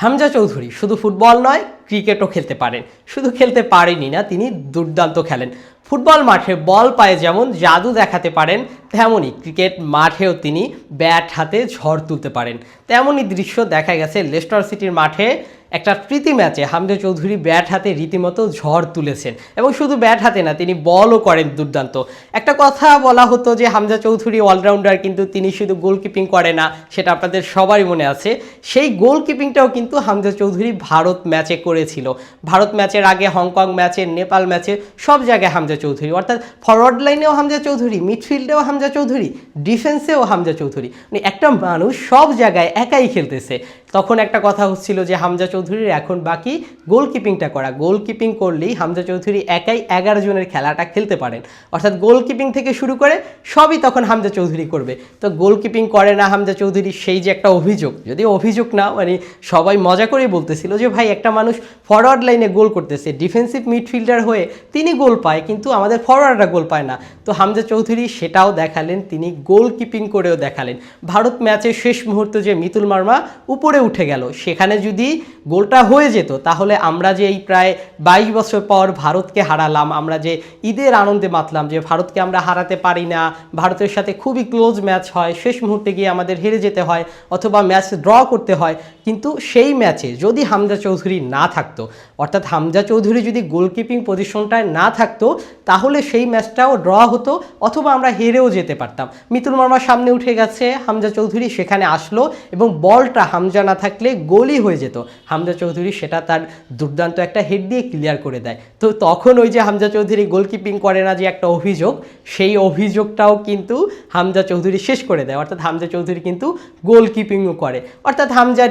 হামজা চৌধুরী শুধু ফুটবল নয় ক্রিকেটও খেলতে পারেন। শুধু খেলতে পারেনি না, তিনি দুর্দান্ত খেলেন। ফুটবল মাঠে বল পায়ে যেমন জাদু দেখাতে পারেন তেমনই ক্রিকেট মাঠেও তিনি ব্যাট হাতে ঝড় তুলতে পারেন। তেমনই দৃশ্য দেখা গেছে লেস্টার সিটির মাঠে একটা প্রীতি ম্যাচে হামজা চৌধুরী ব্যাট হাতে রীতিমতো ঝড় তুলেছেন এবং শুধু ব্যাট হাতে না, তিনি বলও করেন দুর্দান্ত। একটা কথা বলা হতো যে হামজা চৌধুরী অলরাউন্ডার কিন্তু তিনি শুধু গোলকিপিং করে না, সেটা আপনাদের সবারই মনে আছে। সেই গোলকিপিংটাও কিন্তু হামজা চৌধুরী ভারত ম্যাচে করেছিল। ভারত ম্যাচের আগে হংকং ম্যাচে, নেপাল ম্যাচে সব জায়গায় হামজা চৌধুরী, অর্থাৎ ফরওয়ার্ড লাইনেও হামজা চৌধুরী, মিডফিল্ডেও হামজা চৌধুরী ডিফেন্সেও হামজা চৌধুরী। মানে একটা মানুষ সব জায়গায় একাই খেলতেছে। তখন একটা কথা হচ্ছিল যে হামজা চৌধুরীর এখন বাকি গোলকিপিংটা করা। গোলকিপিং করলেই হামজা চৌধুরী একাই এগারো জনের খেলাটা খেলতে পারেন। অর্থাৎ গোলকিপিং থেকে শুরু করে সবই তখন হামজা চৌধুরী করবে। তো গোলকিপিং করে না হামজা চৌধুরী, সেই যে একটা অভিযোগ। যদি অভিযোগ না মানে সবাই মজা করে বলতেছিল যে, ভাই, একটা মানুষ ফরওয়ার্ড লাইনে গোল করতেছে। ডিফেন্সিভ মিডফিল্ডার হয়ে তিনি গোল পায়, কিন্তু আমাদের ফরওয়ার্ডরা গোল পায় না। তো হামজা চৌধুরী সেটাও দেখালেন, তিনি গোলকিপিং করেও দেখালেন। ভারত ম্যাচের শেষ মুহূর্তে যে মিতুল মার্মা উপরে উঠে গেল। সেখানে যদি গোলটা হয়ে যেত, তাহলে আমরা যে এই প্রায় বাইশ বছর পর ভারতকে হারালাম, আমরা যে ঈদের আনন্দে মাতলাম যে ভারতকে আমরা হারাতে পারি না, ভারতের সাথে খুবই ক্লোজ ম্যাচ হয়, শেষ মুহূর্তে গিয়ে আমাদের হেরে যেতে হয় অথবা ম্যাচ ড্র করতে হয়, কিন্তু সেই ম্যাচে যদি হামজা চৌধুরী না থাকতো, অর্থাৎ হামজা চৌধুরী যদি গোলকিপিং পজিশনটায় না থাকতো, তাহলে সেই ম্যাচটাও ড্র হতো অথবা আমরা হেরেও যেতে পারতাম। মিতুল মার্মা সামনে উঠে গেছে হামজা চৌধুরী, সেখানে আসলো এবং বলটা হামজা না থাকলে গোলই হয়ে যেত। হামজা চৌধুরী সেটা তার দুর্দান্ত একটা হেড দিয়ে ক্লিয়ার করে দেয়। তো তখন ওই যে হামজা চৌধুরী গোলকিপিং করে না যে একটা অভিযোগ, সেই অভিযোগটাও কিন্তু হামজা চৌধুরী শেষ করে দেয়। অর্থাৎ হামজা চৌধুরী কিন্তু গোলকিপিংও করে। অর্থাৎ হামজা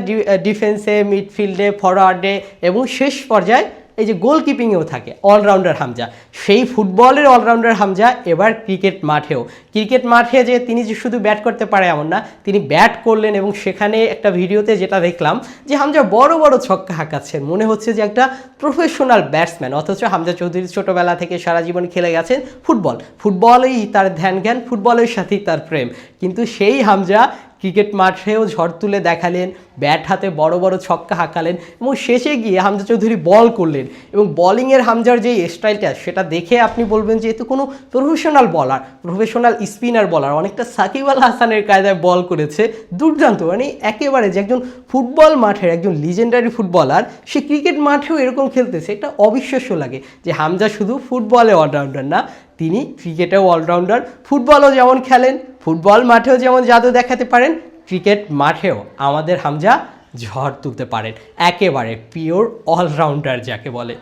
ডিফেন্সে মিডফিল্ডে ফরওয়ার্ডে এবং শেষ পর্যায়ে এই যে গোলকিপিংয়েও থাকে অলরাউন্ডার হামজা। সেই ফুটবলের অলরাউন্ডার হামজা এবার ক্রিকেট মাঠেও। ক্রিকেট মাঠে যে তিনি যে শুধু ব্যাট করতে পারে এমন না, তিনি ব্যাট করলেন এবং সেখানে একটা ভিডিওতে যেটা দেখলাম যে হামজা বড় বড় ছক্কা হাঁকাচ্ছেন। মনে হচ্ছে যে একটা প্রফেশনাল ব্যাটসম্যান অথচ হামজা চৌধুরী ছোটোবেলা থেকে সারা জীবন খেলে গেছেন ফুটবল। ফুটবলেই তার ধ্যান জ্ঞান, ফুটবলের সাথেই তার প্রেম। কিন্তু সেই হামজা ক্রিকেট মাঠেও ঝড় তুলে দেখালেন, ব্যাট হাতে বড় বড় ছক্কা হাঁকালেন এবং শেষে গিয়ে হামজা চৌধুরী বল করলেন এবং বলিংয়ের হামজার যে স্টাইলটা সেটা দেখে আপনি বলবেন যে এ তো কোনো প্রফেশনাল বলার প্রফেশনাল স্পিনার বলার অনেকটা সাকিব আল হাসানের কায়দায় বল করেছে। দুর্দান্ত মানে একেবারে যে একজন ফুটবল মাঠের একজন লিজেন্ডারি ফুটবলার সে ক্রিকেট মাঠেও এরকম খেলতেছে, এটা অবিশ্বাস্য লাগে যে হামজা শুধু ফুটবলে অলরাউন্ডার না, তিনি ক্রিকেটেও অলরাউন্ডার ফুটবলও যেমন খেলেন, ফুটবল মাঠেও যেমন জাদু দেখাতে পারেন ক্রিকেট মাঠেও আমাদের হামজা ঝড় তুলতে পারেন। একেবারে পিওর অলরাউন্ডার যাকে বলে।